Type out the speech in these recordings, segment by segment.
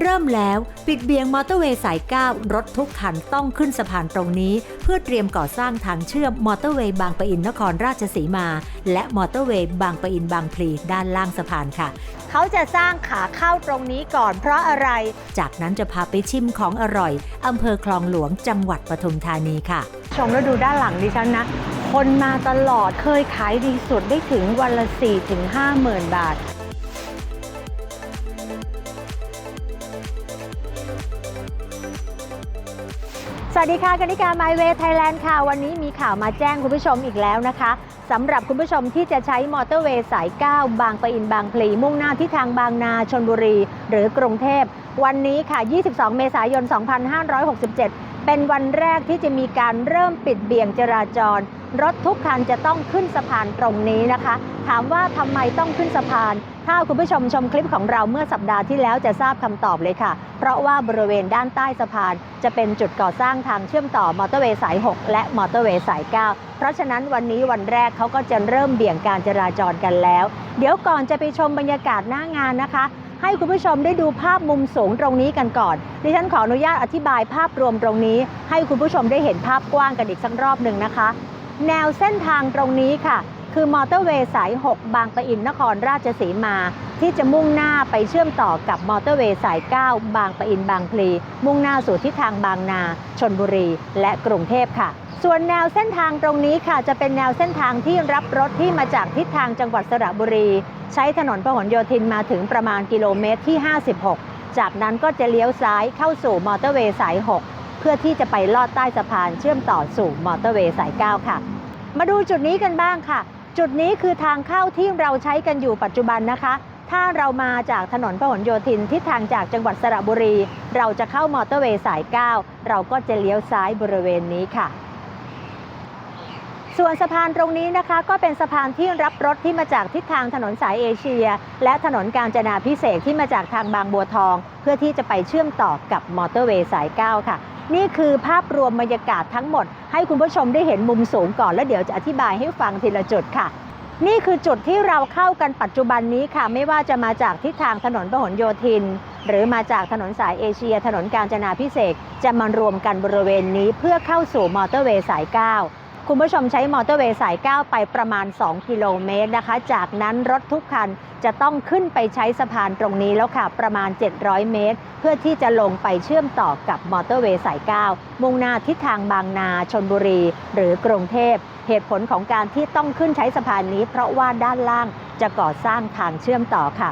เริ่มแล้วปิดเบี่ยงมอเตอร์เวย์สาย 9 รถทุกคันต้องขึ้นสะพานตรงนี้ เพื่อเตรียมก่อสร้างทางเชื่อมมอเตอร์เวย์บางปะอินนครราชสีมา และมอเตอร์เวย์บางปะอินบางพลีด้านล่างสะพานค่ะ เขาจะสร้างขาเข้าตรงนี้ก่อนเพราะอะไร จากนั้นจะพาไปชิมของอร่อยอำเภอคลองหลวงจังหวัดปทุมธานีค่ะ ชมแล้วดูด้านหลังดิฉันนะ คนมาตลอดเคยขายดีสุดได้ถึงวันละ4ถึง5หมื่นบาท วัสดีค่ะกนิการ My Way Thailand ค่ะ วันนี้มีข่าวมาแจ้งคุณผู้ชมอีกแล้วนะคะสำหรับคุณผู้ชมที่จะใช้มอเตอร์เวย์สาย 9 บางปะอินบางพลีมุ่งหน้าที่ทางบางนาชนบุรี หรือกรุงเทพ วันนี้ค่ะ 22 เมษายน 2567 เป็นวันแรกที่จะมีการเริ่มปิดเบี่ยงจราจร รถทุกคันจะต้องขึ้นสะพานตรงนี้นะคะ ถามว่าทำไมต้องขึ้นสะพาน ถ้าคุณผู้ชมชมคลิปของเราเมื่อสัปดาห์ที่แล้วจะทราบคำตอบเลยค่ะ เพราะว่าบริเวณด้านใต้สะพาน จะเป็นจุดก่อสร้างทางเชื่อมต่อมอเตอร์เวย์สาย 6 และมอเตอร์เวย์สาย 9 เพราะฉะนั้นวันนี้วันแรกเขาก็จะเริ่มเบี่ยงการจราจรกันแล้ว เดี๋ยวก่อนจะไปชมบรรยากาศหน้างานนะคะให้คุณผู้ชมได้ดูภาพมุมสูงตรงนี้กันก่อน ดิฉันขออนุญาตอธิบายภาพรวมตรงนี้ ให้คุณผู้ชมได้เห็นภาพกว้างกันอีกสักรอบหนึ่งนะคะ แนวเส้นทางตรงนี้ค่ะ คือมอเตอร์เวย์สาย 6 บางปะอินนครราชสีมา ที่จะมุ่งหน้าไปเชื่อมต่อกับมอเตอร์เวย์สาย 9 บางปะอินบางพลี มุ่งหน้าสู่ทิศทางบางนาชนบุรี และกรุงเทพค่ะ ส่วนแนวเส้นทางตรงนี้ค่ะ จะเป็นแนวเส้นทางที่รับรถที่มาจากทิศทางจังหวัดสระบุรี ใช้ถนนพหลโยธินมาถึงประมาณกิโลเมตรที่ 56 จากนั้นก็จะเลี้ยวซ้ายเข้าสู่มอเตอร์เวย์สาย 6 เพื่อที่จะไปลอดใต้สะพานเชื่อมต่อสู่มอเตอร์เวย์สาย 9 ค่ะ มาดูจุดนี้กันบ้างค่ะ จุดนี้คือทางเข้าที่เราใช้กันอยู่ปัจจุบันนะคะ ถ้าเรามาจากถนนพหลโยธินทิศทางจากจังหวัดสระบุรี เราจะเข้ามอเตอร์เวย์สาย 9 เราก็จะเลี้ยวซ้ายบริเวณนี้ค่ะส่วนสะพานตรงนี้นะคะก็เป็นสะพานที่รับรถที่มาจากทิศทางถนนสายเอเชีย และถนนกาญจนาพิเศษที่มาจากทางบางบัวทอง เพื่อที่จะไปเชื่อมต่อกับมอเตอร์เวย์สาย 9 ค่ะ นี่คือภาพรวมบรรยากาศทั้งหมด ให้คุณผู้ชมได้เห็นมุมสูงก่อน แล้วเดี๋ยวจะอธิบายให้ฟังทีละจุดค่ะ นี่คือจุดที่เราเข้ากันปัจจุบันนี้ค่ะ ไม่ว่าจะมาจากทิศทางถนนพหลโยธิน หรือมาจากถนนสายเอเชีย ถนนกาญจนาพิเศษจะมารวมกันบริเวณนี้เพื่อเข้าสู่มอเตอร์เวย์สาย 9 คุณผู้ชมใช้มอเตอร์เวย์สาย 9 ไปประมาณ 2 กิโลเมตรนะคะ จากนั้นรถทุกคันจะต้องขึ้นไปใช้สะพานตรงนี้แล้วค่ะ ประมาณ 700 เมตร เพื่อที่จะลงไปเชื่อมต่อกับมอเตอร์เวย์สาย 9 มุ่งหน้าทิศทางบางนาชนบุรี หรือกรุงเทพ เหตุผลของการที่ต้องขึ้นใช้สะพานนี้ เพราะว่าด้านล่างจะก่อสร้างทางเชื่อมต่อค่ะ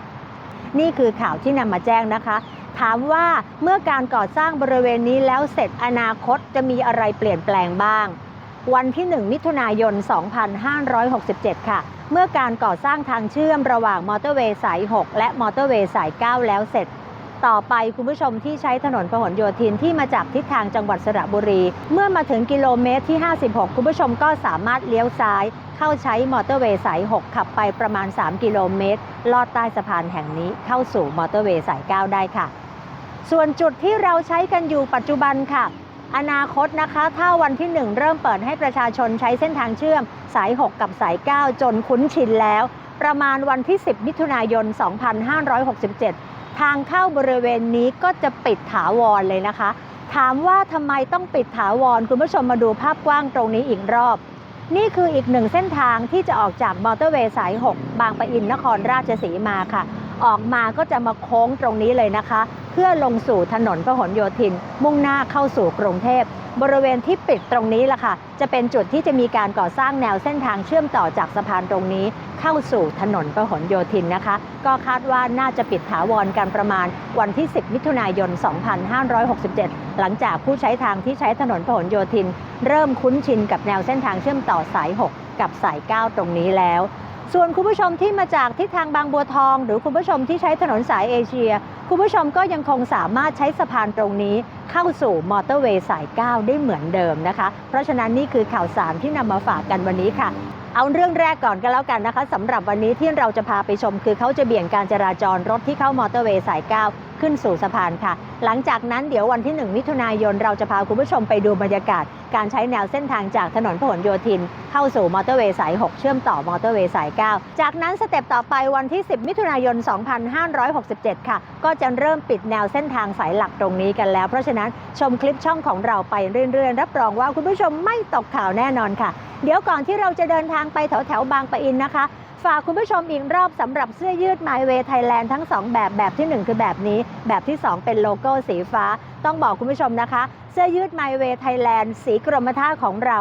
นี่คือข่าวที่นำมาแจ้งนะคะถามว่าเมื่อการก่อสร้างบริเวณนี้แล้วเสร็จอนาคตจะมีอะไรเปลี่ยนแปลงบ้าง วันที่ 1 มิถุนายน 2567 ค่ะ เมื่อการก่อสร้างทางเชื่อมระหว่างมอเตอร์เวย์สาย 6 และมอเตอร์เวย์สาย 9 แล้วเสร็จ ต่อไปคุณผู้ชมที่ใช้ถนนพหลโยธินที่มาจากทิศทางจังหวัดสระบุรี เมื่อมาถึงกิโลเมตรที่ 56 คุณผู้ชมก็สามารถเลี้ยวซ้าย เข้าใช้มอเตอร์เวย์สาย 6 ขับไปประมาณ 3 กิโลเมตร ลอดใต้สะพานแห่งนี้เข้าสู่มอเตอร์เวย์สาย 9 ได้ค่ะ ส่วนจุดที่เราใช้กันอยู่ปัจจุบันค่ะ อนาคตนะคะ ถ้าวันที่ 1 เริ่มเปิดให้ประชาชนใช้เส้นทางเชื่อม สาย 6 กับสาย 9 จนคุ้นชินแล้ว ประมาณวันที่ 10 มิถุนายน 2567 ทางเข้าบริเวณนี้ก็จะปิดถาวรเลยนะคะ ถามว่าทำไมต้องปิดถาวร คุณผู้ชมมาดูภาพกว้างตรงนี้อีกรอบ นี่คืออีกหนึ่งเส้นทางที่จะออกจากมอเตอร์เวย์สาย 6 บางปะอินนครราชสีมาค่ะ ออกมาก็จะมาโค้งตรงนี้เลยนะคะ เพื่อลงสู่ถนนพหลโยธิน มุ่งหน้าเข้าสู่กรุงเทพบริเวณที่ปิดตรงนี้ล่ะค่ะ จะเป็นจุดที่จะมีการก่อสร้างแนวเส้นทางเชื่อมต่อจากสะพานตรงนี้ เข้าสู่ถนนพหลโยธินนะคะ ก็คาดว่าน่าจะปิดถาวรกันประมาณวันที่ 10 มิถุนายน 2567 หลังจากผู้ใช้ทางที่ใช้ถนนพหลโยธิน เริ่มคุ้นชินกับแนวเส้นทางเชื่อมต่อสาย 6 กับสาย 9 ตรงนี้แล้ว ส่วนคุณผู้ชมที่มาจากทิศทางบางบัวทอง หรือคุณผู้ชมที่ใช้ถนนสายเอเชีย คุณผู้ชมก็ยังคงสามารถใช้สะพานตรงนี้ เข้าสู่มอเตอร์เวย์สาย 9 ได้เหมือนเดิมนะคะ เพราะฉะนั้นนี่คือข่าวสารที่นำมาฝากกันวันนี้ค่ะเอาเรื่องแรกก่อนก็แล้วกันนะคะสำหรับวันนี้ที่เราจะพาไปชม คือเขาจะเบี่ยงการจราจรรถที่เข้ามอเตอร์เวย์สาย 9 ขึ้นสู่สะพานค่ะ หลังจากนั้นเดี๋ยววันที่ 1 มิถุนายนเราจะพาคุณผู้ชมไปดูบรรยากาศ การใช้แนวเส้นทางจากถนนพหลโยธิน เข้าสู่มอเตอร์เวย์สาย 6 เชื่อมต่อมอเตอร์เวย์สาย 9 จากนั้นสเต็ปต่อไปวันที่ 10 มิถุนายน 2567 ค่ะ ก็จะเริ่มปิดแนวเส้นทางสายหลักตรงนี้กันแล้ว เพราะฉะนั้นชมคลิปช่องของเราไปเรื่อยๆ รับรองว่าคุณผู้ชมไม่ตกข่าวแน่นอนค่ะ เดี๋ยวก่อนที่เราจะเดินทางไปแถวแถวบางปะอินนะคะ ฝากคุณผู้ชมอีกรอบสำหรับเสื้อยืด My Way Thailand ทั้ง 2 แบบแบบที่ 1 คือแบบนี้ แบบที่ 2 เป็นโลโก้สีฟ้า ต้องบอกคุณผู้ชมนะคะ เสื้อยืด My Way Thailand สีกรมท่าของเรา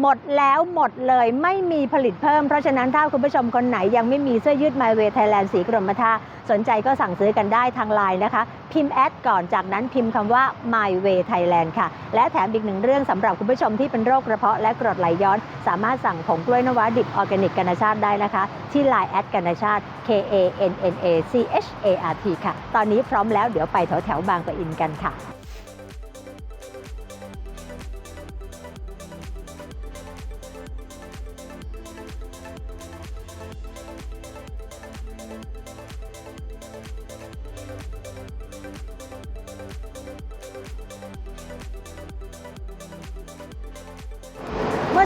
หมดแล้วหมดเลยไม่มีผลิตเพิ่ม เพราะฉะนั้นถ้าคุณผู้ชมคนไหนยังไม่มีเสื้อยืด My Way Thailand สีกรมท่าสนใจก็สั่งซื้อกันได้ทางไลน์นะคะ พิมพ์แอดก่อนจากนั้นพิมพ์คำว่า My Way Thailand ค่ะ และแถมอีกหนึ่งเรื่องสำหรับคุณผู้ชมที่เป็นโรคกระเพาะและกรดไหลย้อน สามารถสั่งผงกล้วยนวาดิบออร์แกนิกกัญชาติได้นะคะ ที่ Line แอดกัญชาติ K A N N A C H A R T ค่ะ ตอนนี้พร้อมแล้วเดี๋ยวไปแถวแถวบางปะอินกันค่ะ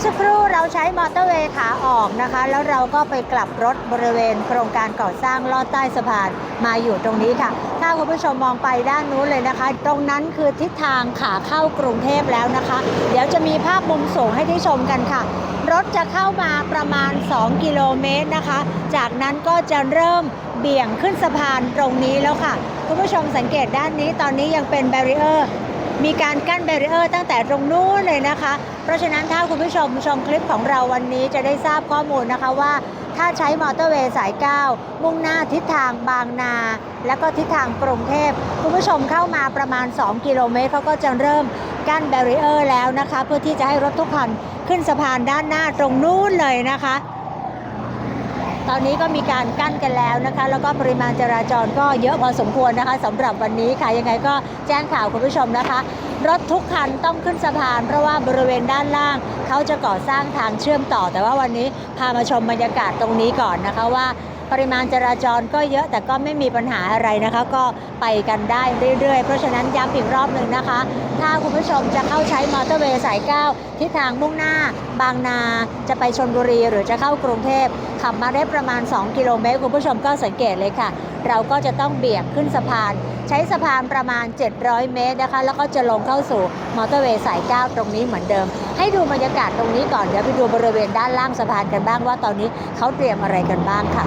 อสักครู่เราใช้มอเตอร์เวย์ขาออกนะคะ แล้วเราก็ไปกลับรถบริเวณโครงการก่อสร้างลอดใต้สะพานมาอยู่ตรงนี้ค่ะ ถ้าคุณผู้ชมมองไปด้านนู้นเลยนะคะ ตรงนั้นคือทิศทางขาเข้ากรุงเทพแล้วนะคะ เดี๋ยวจะมีภาพมุมสูงให้ได้ชมกันค่ะ รถจะเข้ามาประมาณ 2 กิโลเมตรนะคะ จากนั้นก็จะเริ่มเบี่ยงขึ้นสะพานตรงนี้แล้วค่ะ คุณผู้ชมสังเกตด้านนี้ตอนนี้ยังเป็นแบรีเออร์ มีการกั้นแบรีเออร์ตั้งแต่ตรงนู้นเลยนะคะ เพราะฉะนั้นถ้าคุณผู้ชมชมคลิปของเราวันนี้จะได้ทราบข้อมูลนะคะว่า ถ้าใช้มอเตอร์เวย์สาย 9 มุ่งหน้าทิศทางบางนา แล้วก็ทิศทางกรุงเทพคุณผู้ชมเข้ามาประมาณ 2 กิโลเมตรเขาก็จะเริ่มกั้นแบรีเออร์แล้วนะคะ เพื่อที่จะให้รถทุกคันขึ้นสะพานด้านหน้าตรงนู้นเลยนะคะ ตอนนี้ก็มีการกั้นกันแล้วนะคะ แล้วก็ปริมาณจราจรก็เยอะพอสมควรนะคะสำหรับวันนี้ค่ะยังไงก็แจ้งข่าวคุณผู้ชมนะคะ รถทุกคันต้องขึ้นสะพาน เพราะว่าบริเวณด้านล่าง เขาจะก่อสร้างทางเชื่อมต่อ แต่ว่าวันนี้พามาชมบรรยากาศตรงนี้ก่อนนะคะว่า ปริมาณจราจรก็เยอะแต่ก็ไม่มีปัญหาอะไรนะคะ ก็ไปกันได้เรื่อยๆ เพราะฉะนั้นย้ำอีกรอบหนึ่งนะคะ ถ้าคุณผู้ชมจะเข้าใช้มอเตอร์เวย์สาย 9ทิศทางมุ่งหน้า บางนาจะไปชนบุรี หรือจะเข้ากรุงเทพขับมาได้ประมาณ 2 กิโลเมตร คุณผู้ชมก็สังเกตเลยค่ะ เราก็จะต้องเบี่ยงขึ้นสะพาน ใช้สะพานประมาณ 700 เมตรนะคะ แล้วก็จะลงเข้าสู่มอเตอร์เวย์สาย 9 ตรงนี้เหมือนเดิม ให้ดูบรรยากาศตรงนี้ก่อนเดี๋ยวไปดูบริเวณด้านล่างสะพานกันบ้างว่าตอนนี้เขาเตรียมอะไรกันบ้างค่ะ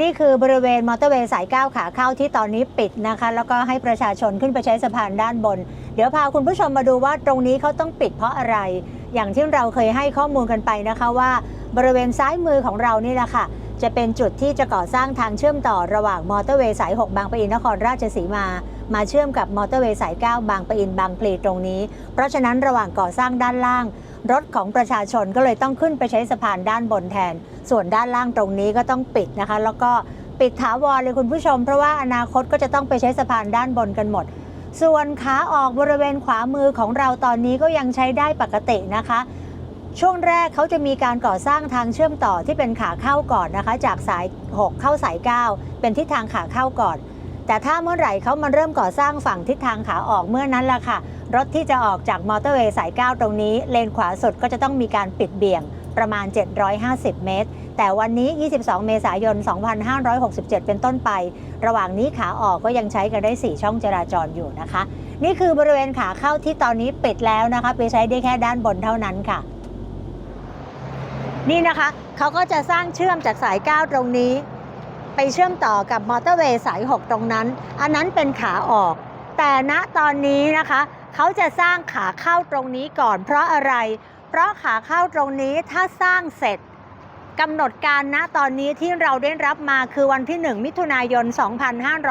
นี่คือบริเวณมอเตอร์เวย์สาย 9 ขาเข้าที่ตอนนี้ปิดนะคะ แล้วก็ให้ประชาชนขึ้นไปใช้สะพานด้านบน เดี๋ยวพาคุณผู้ชมมาดูว่าตรงนี้เขาต้องปิดเพราะอะไร อย่างที่เราเคยให้ข้อมูลกันไปนะคะว่า บริเวณซ้ายมือของเรานี่แหละค่ะ จะเป็นจุดที่จะก่อสร้างทางเชื่อมต่อระหว่างมอเตอร์เวย์สาย 6 บางปะอินนครราชสีมา มาเชื่อมกับมอเตอร์เวย์สาย 9 บางปะอินบางพลีตรงนี้ เพราะฉะนั้นระหว่างก่อสร้างด้านล่าง รถของประชาชนก็เลยต้องขึ้นไปใช้สะพานด้านบนแทน ส่วนด้านล่างตรงนี้ก็ต้องปิดนะคะ แล้วก็ปิดถาวรเลยคุณผู้ชม เพราะว่าอนาคตก็จะต้องไปใช้สะพานด้านบนกันหมด ส่วนขาออกบริเวณขวามือของเราตอนนี้ก็ยังใช้ได้ปกตินะคะ ช่วงแรกเขาจะมีการก่อสร้างทางเชื่อมต่อที่เป็นขาเข้าก่อนนะคะ จากสาย 6 เข้าสาย 9 เป็นทิศทางขาเข้าก่อน แต่ถ้าเมื่อไหร่เขามาเริ่มก่อสร้างฝั่งทิศทางขาออกเมื่อนั้นละค่ะ รถที่จะออกจากมอเตอร์เวย์สาย 9 ตรงนี้ เลนขวาสุดก็จะต้องมีการปิดเบี่ยงประมาณ 750 เมตร แต่วันนี้ 22 เมษายน 2567 เป็นต้นไป ระหว่างนี้ขาออกก็ยังใช้กันได้ 4 ช่องจราจรอยู่นะคะ นี่คือบริเวณขาเข้าที่ตอนนี้ปิดแล้วนะคะ ไปใช้ได้แค่ด้านบนเท่านั้นค่ะ นี่นะคะเขาก็จะสร้างเชื่อมจากสาย 9 ตรงนี้ ไปเชื่อมต่อกับมอเตอร์เวย์สาย 6 ตรงนั้น อันนั้นเป็นขาออก แต่ณตอนนี้นะคะ เขาจะสร้างขาเข้าตรงนี้ก่อน เพราะอะไร เพราะขาเข้าตรงนี้ถ้าสร้างเสร็จกำหนดการณตอนนี้ที่เราได้รับมาคือวันที่ 1 มิถุนายน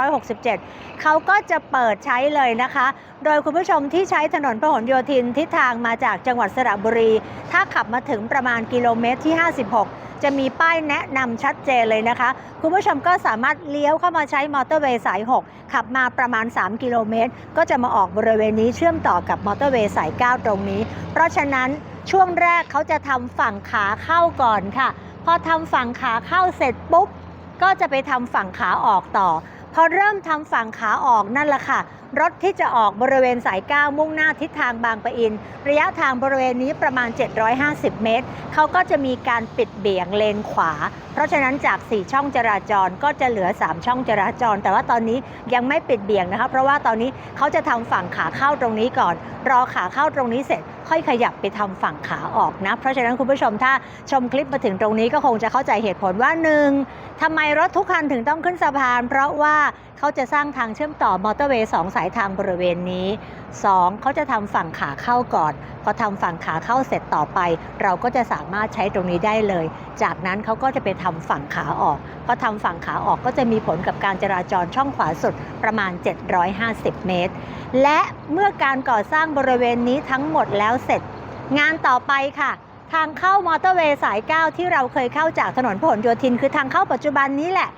2567 เขาก็จะเปิดใช้เลยนะคะ โดยคุณผู้ชมที่ใช้ถนนพหลโยธินทิศทางมาจากจังหวัดสระบุรี ถ้าขับมาถึงประมาณกิโลเมตรที่ 56 จะมีป้ายแนะนำชัดเจนเลยนะคะ คุณผู้ชมก็สามารถเลี้ยวเข้ามาใช้มอเตอร์เวย์สาย 6 ขับมาประมาณ 3 กิโลเมตร ก็จะมาออกบริเวณนี้เชื่อมต่อกับมอเตอร์เวย์สาย 9 ตรงนี้ เพราะฉะนั้นช่วงแรกเขาจะทำฝั่งขาเข้าก่อนค่ะ พอทำฝั่งขาเข้าเสร็จปุ๊บ ก็จะไปทำฝั่งขาออกต่อพพอเริ่มทำฝั่งขาออกนั่นแหละค่ะ รถที่จะออกบริเวณสาย 9 มุ่งหน้าทิศทางบางปะอิน ระยะทางบริเวณนี้ประมาณ 750 เมตร เขาก็จะมีการปิดเบี่ยงเลนขวา เพราะฉะนั้นจาก 4 ช่องจราจรก็จะเหลือ 3 ช่องจราจร แต่ว่าตอนนี้ยังไม่ปิดเบี่ยงนะคะเพราะว่าตอนนี้เขาจะทำฝั่งขาเข้าตรงนี้ก่อน รอขาเข้าตรงนี้เสร็จ ค่อยขยับไปทำฝั่งขาออกนะ เพราะฉะนั้นคุณผู้ชมถ้าชมคลิปมาถึงตรงนี้ก็คงจะเข้าใจเหตุผลว่าหนึ่งทำไมรถทุกคันถึงต้องขึ้นสะพาน เพราะว่าเขาจะสร้างทางเชื่อมต่อมอเตอร์เวย์สองสายทางบริเวณนี้ 2. เขาจะทำฝั่งขาเข้าก่อน พอทำฝั่งขาเข้าเสร็จต่อไป เราก็จะสามารถใช้ตรงนี้ได้เลย จากนั้นเขาก็จะไปทำฝั่งขาออกพอทำฝั่งขาออกก็จะมีผลกับการจราจรช่องขวาสุดประมาณ 750 เมตร และเมื่อการก่อสร้างบริเวณนี้ทั้งหมดแล้วเสร็จ งานต่อไปค่ะทางเข้ามอเตอร์เวย์สาย 9 ที่เราเคยเข้าจากถนนพหลโยธิน คือทางเข้าปัจจุบันนี้แหละ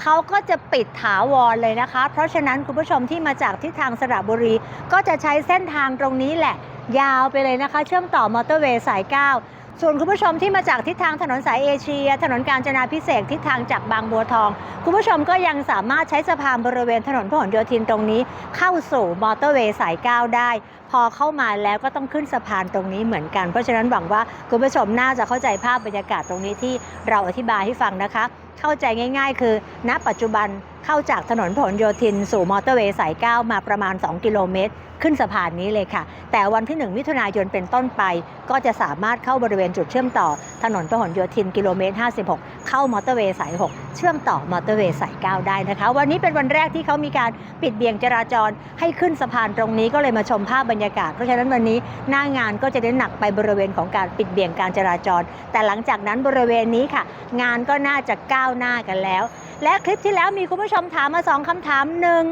เขาก็จะปิดถาวรเลยนะคะ เพราะฉะนั้นคุณผู้ชมที่มาจากทิศทางสระบุรี ก็จะใช้เส้นทางตรงนี้แหละ ยาวไปเลยนะคะ เชื่อมต่อมอเตอร์เวย์สาย 9 ส่วนคุณผู้ชมที่มาจากทิศทางถนนสายเอเชีย ถนนกาญจนาพิเศษทิศทางจากบางบัวทอง คุณผู้ชมก็ยังสามารถใช้สะพานบริเวณถนนพหลโยธินตรงนี้ เข้าสู่มอเตอร์เวย์สาย 9 ได้ พอเข้ามาแล้วก็ต้องขึ้นสะพานตรงนี้เหมือนกัน เพราะฉะนั้นหวังว่าคุณผู้ชมน่าจะเข้าใจภาพบรรยากาศตรงนี้ที่เราอธิบายให้ฟังนะคะ เข้าใจง่ายๆ คือ ณ ปัจจุบันเข้าจากถนนพหลโยธินสู่มอเตอร์เวย์สาย 9 มาประมาณ 2 กิโลเมตร ขึ้นสะพานนี้เลยค่ะ แต่วันที่ 1 มิถุนายนเป็นต้นไป ก็จะสามารถเข้าบริเวณจุดเชื่อมต่อ ถนนพหลโยธินกิโลเมตร 56 เข้ามอเตอร์เวย์สาย 6 เชื่อมต่อมอเตอร์เวย์สาย 9 ได้นะคะ วันนี้เป็นวันแรกที่เขามีการปิดเบี่ยงจราจรให้ขึ้นสะพานตรงนี้ก็เลยมาชมภาพบรรยากาศ เพราะฉะนั้นวันนี้หน้างานก็จะเน้นหนักไปบริเวณของการปิดเบี่ยงการจราจร แต่หลังจากนั้นบริเวณนี้ค่ะ งานก็น่าจะก้าวหน้ากันแล้ว และคลิปที่แล้วมีคุณผู้ชมถามมาสองคำถามหนึ่ง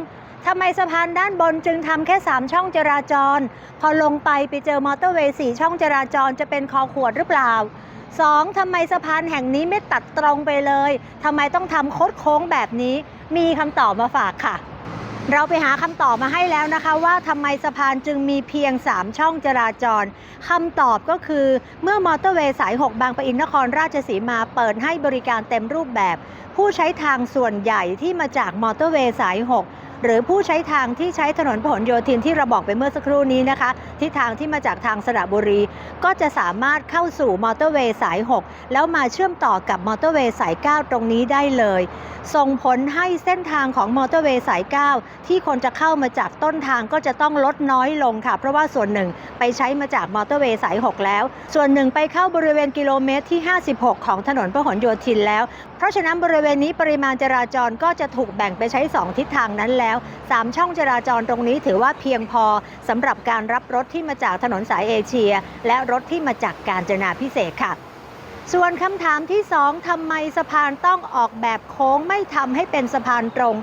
ทำไมสะพานด้านบนจึงทำแค่ 3 ช่องจราจร พอลงไปไปเจอมอเตอร์เวย์สช่องจราจรจะเป็นคอขวดหรือเปล่า 2. ทำไมสะพานแห่งนี้ไม่ตัดตรงไปเลยทำไมต้องทำโคดโค้งแบบนี้ มีคำตอบมาฝากค่ะ เราไปหาคำตอบมาให้แล้วนะคะว่าทำไมสะพานจึงมีเพียง 3 ช่องจราจรคำตอบก็คือเมื่อมอเตอร์เวย์สาย 6 บางปะอินนครราชสีมาเปิดให้บริการเต็มรูปแบบ ผู้ใช้ทางส่วนใหญ่ที่มาจากมอเตอร์เวย์สาย 6 หรือผู้ใช้ทางที่ใช้ถนนพหลโยธินที่เราบอกไปเมื่อสักครู่นี้นะคะ ที่ทางที่มาจากทางสระบุรี ก็จะสามารถเข้าสู่มอเตอร์เวย์สาย 6 แล้วมาเชื่อมต่อกับมอเตอร์เวย์สาย 9 ตรงนี้ได้เลย ส่งผลให้เส้นทางของมอเตอร์เวย์สาย 9 ที่คนจะเข้ามาจากต้นทางก็จะต้องลดน้อยลงค่ะ เพราะว่าส่วนหนึ่งไปใช้มาจากมอเตอร์เวย์สาย 6 แล้ว ส่วนหนึ่งไปเข้าบริเวณกิโลเมตรที่ 56 ของถนนพหลโยธินแล้ว เพราะฉะนั้นบริเวณนี้ปริมาณจราจรก็จะถูกแบ่งไปใช้ 2 ทิศทางนั้นแล้ว3 ช่องจราจรตรงนี้ถือว่าเพียงพอสำหรับการรับรถที่มาจากถนนสายเอเชีย และรถที่มาจากการจนาพิเศษค่ะส่วนคำถามที่ 2ทำไมสะพานต้องออกแบบโค้งไม่ทำให้เป็นสะพานตรง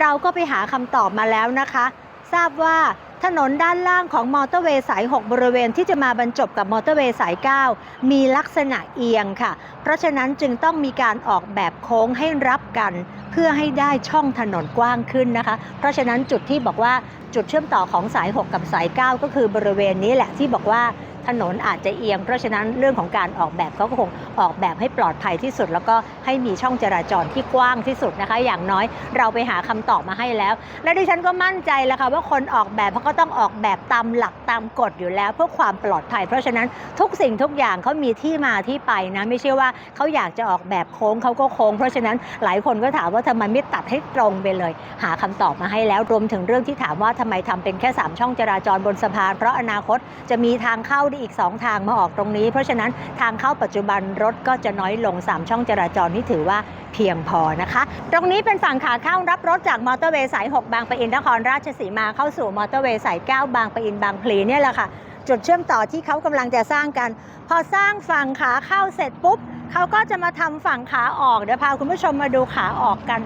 เราก็ไปหาคำตอบมาแล้วนะคะ ทราบว่า ถนนด้านล่างของมอเตอร์เวย์สาย 6 บริเวณที่จะมาบรรจบกับมอเตอร์เวย์สาย 9 มีลักษณะเอียงค่ะ เพราะฉะนั้นจึงต้องมีการออกแบบโค้งให้รับกัน เพื่อให้ได้ช่องถนนกว้างขึ้นนะคะ เพราะฉะนั้นจุดที่บอกว่าจุดเชื่อมต่อของสาย 6 กับสาย 9 ก็คือบริเวณนี้แหละที่บอกว่าถนนอาจจะเอียง เพราะฉะนั้นเรื่องของการออกแบบเขาก็คง ออกแบบให้ปลอดภัยที่สุด แล้วก็ให้มีช่องจราจรที่กว้างที่สุดนะคะ อย่างน้อยเราไปหาคำตอบมาให้แล้ว และดิฉันก็มั่นใจแล้วค่ะว่าคนออกแบบเขาก็ต้องออกแบบตามหลักตามกฎอยู่แล้ว เพื่อความปลอดภัย เพราะฉะนั้นทุกสิ่งทุกอย่างเขามีที่มาที่ไปนะไม่ใช่ว่าเขาอยากจะออกแบบโค้งเขาก็โค้ง เพราะฉะนั้นหลายคนก็ถามว่าทำไมไม่ตัดให้ตรงไปเลย หาคำตอบมาให้แล้วรวมถึงเรื่องที่ถามว่าทำไมทำเป็นแค่ 3 ช่องจราจรบนสะพานเพราะอนาคตจะมีทางเข้าได้อีก 2 ทางมาออกตรงนี้ เพราะฉะนั้นทางเข้าปัจจุบันรถก็จะน้อยลง 3 ช่องจราจรนี่ถือว่าเพียงพอนะคะ ตรงนี้เป็นฝั่งขาเข้ารับรถจากมอเตอร์เวย์สาย 6 บางปะอินนครราชสีมาเข้าสู่มอเตอร์เวย์สาย 9 บางปะอินบางพลีเนี่ยแหละค่ะ จุดเชื่อมต่อที่เขากำลังจะสร้างกัน พอสร้างฝั่งขาเข้าเสร็จปุ๊บเขาก็จะมาทำฝั่งขาออกเดี๋ยวพาคุณผู้ชมมาดูขาออกกัน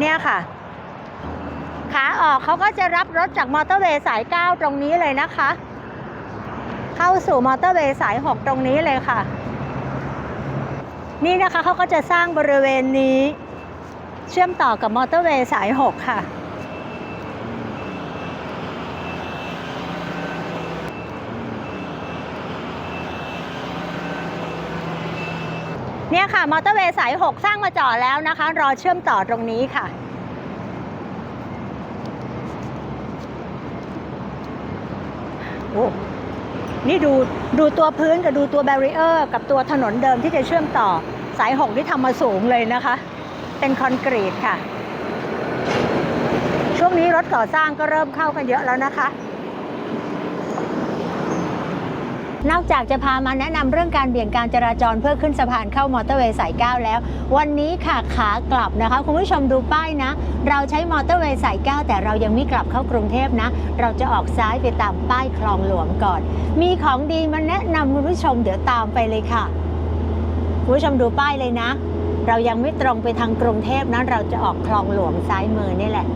เนี่ยค่ะขาออกเขาก็จะรับรถจากมอเตอร์เวย์สาย 9 ตรงนี้เลยนะคะ เข้าสู่มอเตอร์เวย์สาย 6 ตรงนี้เลยค่ะ นี่นะคะเขาก็จะสร้างบริเวณนี้ เชื่อมต่อกับมอเตอร์เวย์สาย 6 ค่ะ เนี่ยค่ะ มอเตอร์เวย์สาย 6 สร้างมาจอดแล้วนะคะ รอเชื่อมต่อตรงนี้ค่ะโอ้ นี่ดูดูตัวพื้นกับดูตัวแบรีเออร์กับตัวถนนเดิมที่จะเชื่อมต่อสายหกที่ทำมาสูงเลยนะคะ เป็นคอนกรีตค่ะ ช่วงนี้รถก่อสร้างก็เริ่มเข้ากันเยอะแล้วนะคะ นอกจากจะพามาแนะนำเรื่องการเบี่ยงการจราจรเพื่อขึ้นสะพานเข้ามอเตอร์เวย์สาย 9 แล้ว วันนี้ค่ะขากลับนะคะ คุณผู้ชมดูป้ายนะ เราใช้มอเตอร์เวย์สาย 9 แต่เรายังไม่กลับเข้ากรุงเทพนะ เราจะออกซ้ายไปตามป้ายคลองหลวงก่อน มีของดีมาแนะนำคุณผู้ชมเดี๋ยวตามไปเลยค่ะคุณผู้ชมดูป้ายเลยนะ เรายังไม่ตรงไปทางกรุงเทพนะเราจะออกคลองหลวงซ้ายมือนี่แหละ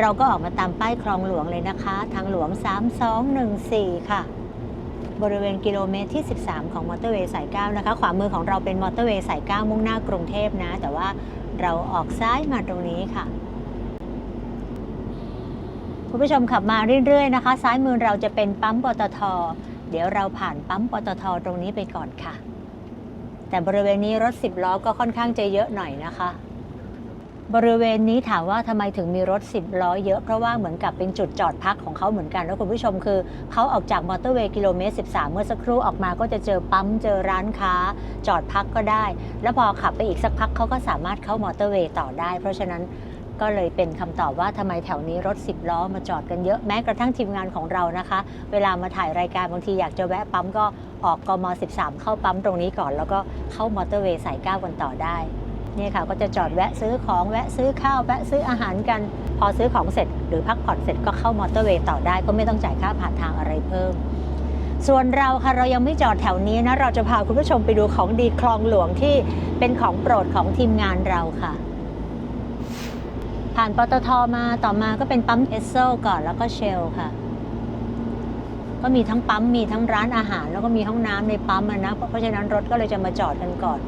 เราก็ออกมาตามป้ายคลองหลวงเลยนะคะ ทางหลวง 3214 ค่ะ บริเวณกิโลเมตรที่ 13 ของมอเตอร์เวย์สาย 9 นะคะ ขวามือของเราเป็นมอเตอร์เวย์สาย 9 มุ่งหน้ากรุงเทพนะ แต่ว่าเราออกซ้ายมาตรงนี้ค่ะคุณผู้ชมขับมาเรื่อยๆนะคะ ซ้ายมือเราจะเป็นปั๊มปตท เดี๋ยวเราผ่านปั๊มปตทตรงนี้ไปก่อนค่ะ แต่บริเวณนี้รถ 10 ล้อก็ค่อนข้างจะเยอะหน่อยนะคะ บริเวณนี้ถามว่าทำไมถึงมีรถ 10 ล้อเยอะ เพราะว่าเหมือนกับเป็นจุดจอดพักของเขาเหมือนกันแล้วคุณผู้ชมคือ เขาออกจากมอเตอร์เวย์กิโลเมตร 13 เมื่อสักครู่ออกมาก็จะเจอปั๊มเจอร้านค้า จอดพักก็ได้ แล้วพอขับไปอีกสักพักเขาก็สามารถเข้ามอเตอร์เวย์ต่อได้ เพราะฉะนั้นก็เลยเป็นคำตอบว่าทำไมแถวนี้รถ 10 ล้อมาจอดกันเยอะแม้กระทั่งทีมงานของเรานะคะ เวลามาถ่ายรายการบางทีอยากจะแวะปั๊มก็ออกกม 13 เข้าปั๊มตรงนี้ก่อน แล้วก็เข้ามอเตอร์เวย์สาย9กันต่อได้ เนี่ยค่ะก็จะจอดแวะซื้อของแวะซื้อข้าวแวะซื้ออาหารกัน พอซื้อของเสร็จ หรือพักผ่อนเสร็จก็เข้ามอเตอร์เวย์ต่อได้ ก็ไม่ต้องจ่ายค่าผ่านทางอะไรเพิ่ม ส่วนเราค่ะเรายังไม่จอดแถวนี้นะ เราจะพาคุณผู้ชมไปดูของดีคลองหลวงที่เป็นของโปรดของทีมงานเราค่ะ ผ่านปตทมาต่อมาก็เป็นปั๊มเอสโซก่อนแล้วก็เชลค่ะก็มีทั้งปั๊มมีทั้งร้านอาหาร แล้วก็มีห้องน้ำในปั๊มนะเพราะฉะนั้นรถก็เลยจะมาจอดกันก่อน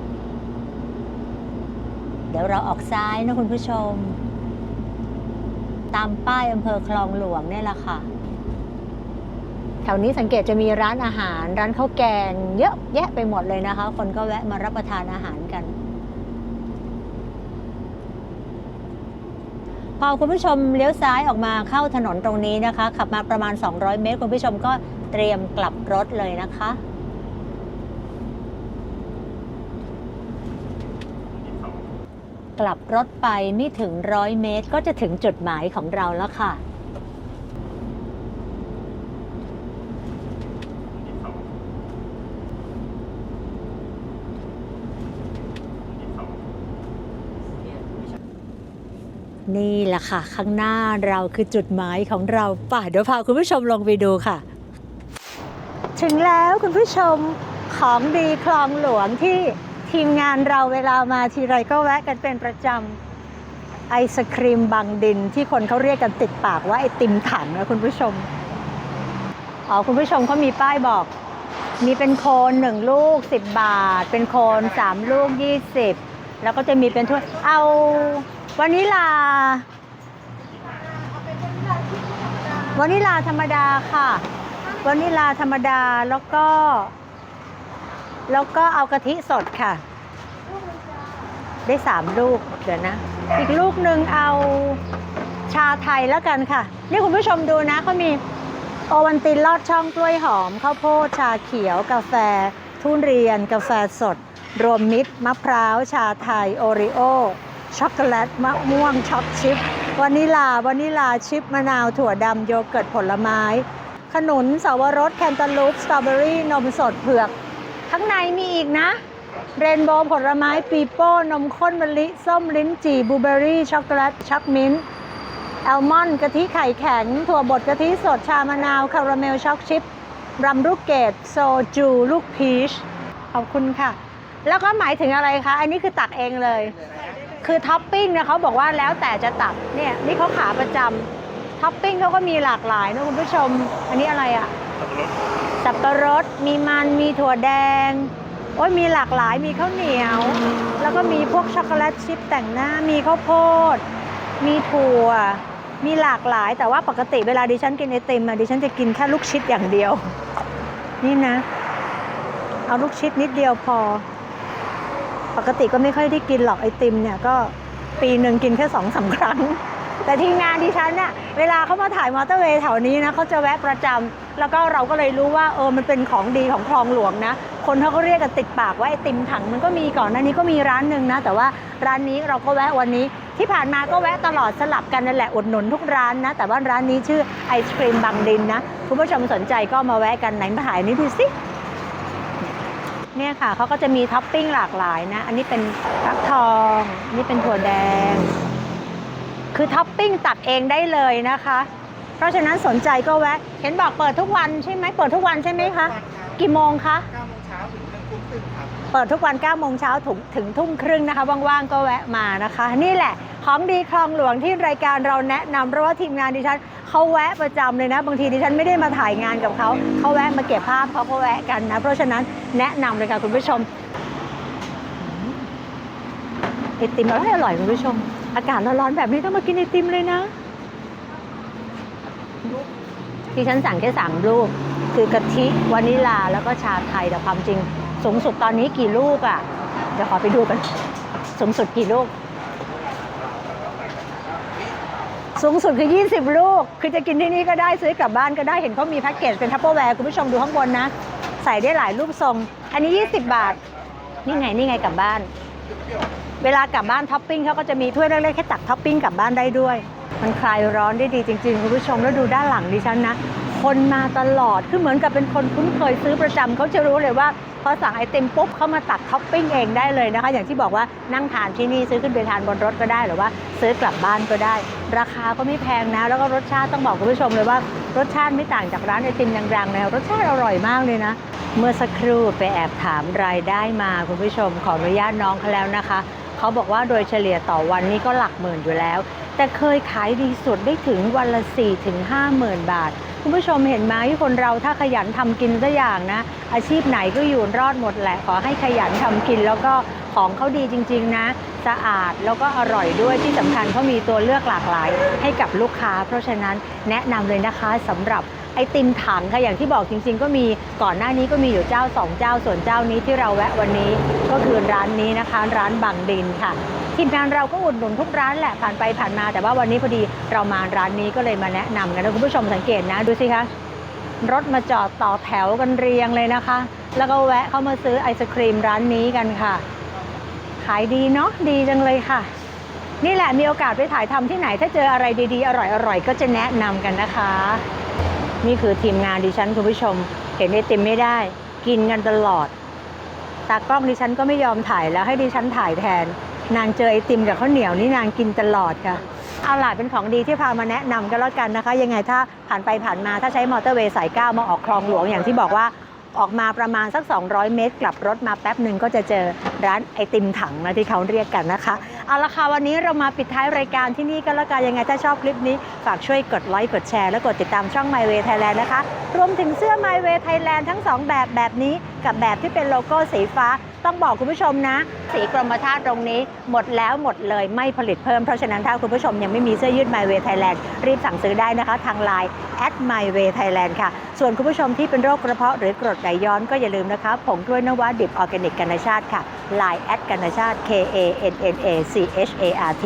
ดี๋ยวเราออกซ้ายนะคุณผู้ชม ตามป้ายอำเภอคลองหลวงเนี่ยแหละค่ะ แถวนี้สังเกตจะมีร้านอาหาร ร้านข้าวแกง เยอะแยะไปหมดเลยนะคะ คนก็แวะมารับประทานอาหารกัน พอคุณผู้ชมเลี้ยวซ้ายออกมาเข้าถนนตรงนี้นะคะ ขับมาประมาณ 200 เมตร คุณผู้ชมก็เตรียมกลับรถเลยนะคะ กลับรถไปไม่ถึงร้อยเมตรก็จะถึงจุดหมายของเราแล้วค่ะ นี่แหละค่ะ ข้างหน้าเราคือจุดหมายของเราป่ะเดี๋ยวพาคุณผู้ชมลงไปดูค่ะ ถึงแล้วคุณผู้ชมของดีคลองหลวงที่ ทีมงานเราเวลามาทีไรก็แวะกันเป็นประจำไอศครีมบางดินที่คนเขาเรียกกันติดปากว่าไอติมถังนะคุณผู้ชม อ๋อ คุณผู้ชมเขามีป้ายบอก มีเป็นโคนหนึ่งลูก 10 บาท เป็นโคนสามลูก 20 แล้วก็จะมีเป็นถ้วยเอาวานิลาวานิลาธรรมดาค่ะวานิลาธรรมดาแล้วก็ แล้วก็เอากะทิสดค่ะ ได้สามลูกเดี๋ยวนะ อีกลูกหนึ่งเอาชาไทยแล้วกันค่ะ นี่คุณผู้ชมดูนะเขามีโอวันตินลอดช่องกล้วยหอมข้าวโพดชาเขียว กาแฟ ทุเรียน กาแฟสด รวมมิตร มะพร้าว ชาไทย โอริโอ ช็อกโกแลต มะม่วง ช็อกชิพวานิลาวานิลาชิพมะนาว ถั่วดำโยเกิร์ตผลไม้ ขนุนสาวรส แคนตาลูป สตรอเบอรี่ นมสดเผือก ข้างในมีอีกนะ เรนโบว์ผลไม้ปีโป้ นมข้นมะลิ ส้มลิ้นจี่บลูเบอรี่ ช็อกโกแลตช็อกมิ้นท์แอลมอนด์กะทิไข่แข็ง ถั่วบดกะทิสดชามะนาว คาราเมลช็อกชิพรัมลูกเกดโซจู ลูกพีช ขอบคุณค่ะ แล้วก็หมายถึงอะไรคะ อันนี้คือตักเองเลย คือท็อปปิ้งเนี่ยเขาบอกว่าแล้วแต่จะตักเนี่ยนี่เขาขาประจำท็อปปิ้งเขาก็มีหลากหลายนะคุณผู้ชม อันนี้อะไรอะ สับปะรดมีมันมีถั่วแดงโอ้ยมีหลากหลายมีข้าวเหนียว แล้วก็มีพวกช็อกโกแลตชิพแต่งหน้ามีข้าวโพด มีถั่ว มีหลากหลาย แต่ว่าปกติเวลาดิฉันกินไอติมอะดิฉันจะกินแค่ลูกชิดอย่างเดียว นี่นะ เอาลูกชิดนิดเดียวพอ ปกติก็ไม่ค่อยได้กินหรอกไอติมเนี่ยก็ปีหนึ่งกินแค่สองสามครั้ง แต่ทีมงานดิฉันเนี่ยเวลาเขามาถ่ายมอเตอร์เวย์แถวนี้นะเขาจะแวะประจำ แล้วก็เราก็เลยรู้ว่าเออมันเป็นของดีของคลองหลวงนะ คนเขาก็เรียกกันติดปากว่าไอติมถังมันก็มีก่อนหน้านี้ก็มีร้านหนึ่งนะ แต่ว่าร้านนี้เราก็แวะวันนี้ ที่ผ่านมาก็แวะตลอดสลับกันนั่นแหละอุดหนุนทุกร้านนะ แต่ว่าร้านนี้ชื่อไอศครีมบางดินนะคุณผู้ชมสนใจก็มาแวะกันไหนมาถ่ายนี้ดูสิเนี่ยค่ะเขาก็จะมีท็อปปิ้งหลากหลายนะ อันนี้เป็นฟักทองนนี่เป็นถั่วแดง คือท็อปปิ้งตักเองได้เลยนะคะ เพราะฉะนั้นสนใจก็แวะ เห็นบอกเปิดทุกวันใช่ไหมเปิดทุกวันใช่ไหมคะ กี่โมงคะ9โมงเช้าถึง1ทุ่มครึ่งครับเปิดทุกวัน9โมงเช้าถึงถึงทุ่มครึ่งนะคะว่างๆก็แวะมานะคะ นี่แหละของดีคลองหลวงที่รายการเราแนะนำเพราะว่าทีมงานดิฉันเขาแวะประจำเลยนะ บางทีดิฉันไม่ได้มาถ่ายงานกับเขาเขาแวะมาเก็บภาพเขาก็แวะกันนะเพราะฉะนั้นแนะนำเลยค่ะคุณผู้ชมไอติมอร่อยอร่อยคุณผู้ชม อากาศร้อนๆแบบนี้ต้องมากินไอติมเลยนะ ดิฉันสั่งแค่สามลูก คือกะทิวานิลาแล้วก็ชาไทยแต่ความจริง สูงสุดตอนนี้กี่ลูกอะ่ะเดี๋ยวขอไปดูกัน สูงสุดกี่ลูก สูงสุดคือ 20 ลูก คือจะกินที่นี่ก็ได้ซื้อกลับบ้านก็ได้เห็นเขามีแพ็กเกจเป็นทัพเปอร์แวร์คุณผู้ชมดูข้างบนนะ ใส่ได้หลายรูปทรง อันนี้ 20 บาท นี่ไงนี่ไงกลับบ้าน เวลากลับบ้านท็อปปิ้งเขาก็จะมีถ้วยเล็กๆให้ตักท็อปปิ้งกลับบ้านได้ด้วย มันคลายร้อนได้ดีจริงๆคุณผู้ชมแล้วดูด้านหลังดิฉันนะ คนมาตลอดคือเหมือนกับเป็นคนคุ้นเคยซื้อประจำเขาจะรู้เลยว่าพอสั่งไอติมปุ๊บเขามาตักท็อปปิ้งเองได้เลยนะคะ อย่างที่บอกว่านั่งทานที่นี่ซื้อขึ้นไปทานบนรถก็ได้หรือว่า ซื้อกลับบ้านก็ได้ ราคาก็ไม่แพงนะ แล้วก็รสชาติต้องบอกคุณผู้ชมเลยว่ารสชาติไม่ต่างจากร้านไอติมดังๆนะรสชาติอร่อยมากเลยนะเมื่อสักครู่ไปแอบถามรายได้มาคุณผู้ชมขออนุญาตน้องเขาแล้วนะคะ เขาบอกว่าโดยเฉลี่ยต่อวันนี้ก็หลักหมื่นอยู่แล้ว แต่เคยขายดีสุดได้ถึงวันละ4ี่ถึงห้าหมื่นบาท คุณผู้ชมเห็นไหมคนเราถ้าขยันทำกินสักอย่างนะ อาชีพไหนก็อยู่รอดหมดแหละ ขอให้ขยันทำกินแล้วก็ของเขาดีจริง ๆ นะ สะอาดแล้วก็อร่อยด้วยที่สำคัญเขามีตัวเลือกหลากหลาย ให้กับลูกค้า เพราะฉะนั้นแนะนำเลยนะคะสำหรับ ไอติมถังค่ะอย่างที่บอกจริง ๆ ก็มีก่อนหน้านี้ก็มีอยู่เจ้าสองเจ้าส่วนเจ้านี้ที่เราแวะวันนี้ก็คือร้านนี้นะคะ ร้านบางดินค่ะทีมงานเราก็อุดหนุนทุกร้านแหละผ่านไปผ่านมา แต่ว่าวันนี้พอดีเรามาร้านนี้ก็เลยมาแนะนำกันนะคุณผู้ชมสังเกตนะดูสิคะรถมาจอดต่อแถวกันเรียงเลยนะคะ แล้วก็แวะเข้ามาซื้อไอศครีมร้านนี้กันค่ะ ขายดีเนาะดีจังเลยค่ะ นี่แหละมีโอกาสไปถ่ายทำที่ไหนถ้าเจออะไรดีๆ อร่อยๆก็จะแนะนำกันนะคะ นี่คือทีมงานดิฉันคุณผู้ชม เห็นไอติมไม่ได้ กินกันตลอด ตากล้องดิฉันก็ไม่ยอมถ่ายแล้วให้ดิฉันถ่ายแทน นางเจอไอติมกับข้าวเหนียวนี่นางกินตลอดค่ะ เอาล่ะเป็นของดีที่พามาแนะนำกันแล้วกันนะคะ ยังไงถ้าผ่านไปผ่านมาถ้าใช้มอเตอร์เวย์สายเก้ามาออกคลองหลวงอย่างที่บอกว่า ออกมาประมาณสัก 200 เมตร กลับรถมาแป๊บหนึ่งก็จะเจอร้านไอติมถังนะที่เขาเรียกกันนะคะ เอาละค่ะวันนี้เรามาปิดท้ายรายการที่นี่กันแล้วกันยังไงถ้าชอบคลิปนี้ ฝากช่วยกดไลค์กดแชร์และกดติดตามช่อง My Way Thailand นะคะ รวมถึงเสื้อ My Way Thailand ทั้ง 2 แบบแบบนี้กับแบบที่เป็นโลโก้สีฟ้า ต้องบอกคุณผู้ชมนะ สีกรมท่าตรงนี้หมดแล้วหมดเลยไม่ผลิตเพิ่มเพราะฉะนั้นถ้าคุณผู้ชมยังไม่มีเสื้อยืด My Way Thailand รีบสั่งซื้อได้นะคะ ทาง Line at My Way Thailand ค่ะ ส่วนคุณผู้ชมที่เป็นโรคกระเพาะหรือกรดไหลย้อนก็อย่าลืมนะคะผงกล้วยนวาดิบออร์แกนิกกันชาติค่ะ Line กันชาติ K A N N A C H A R T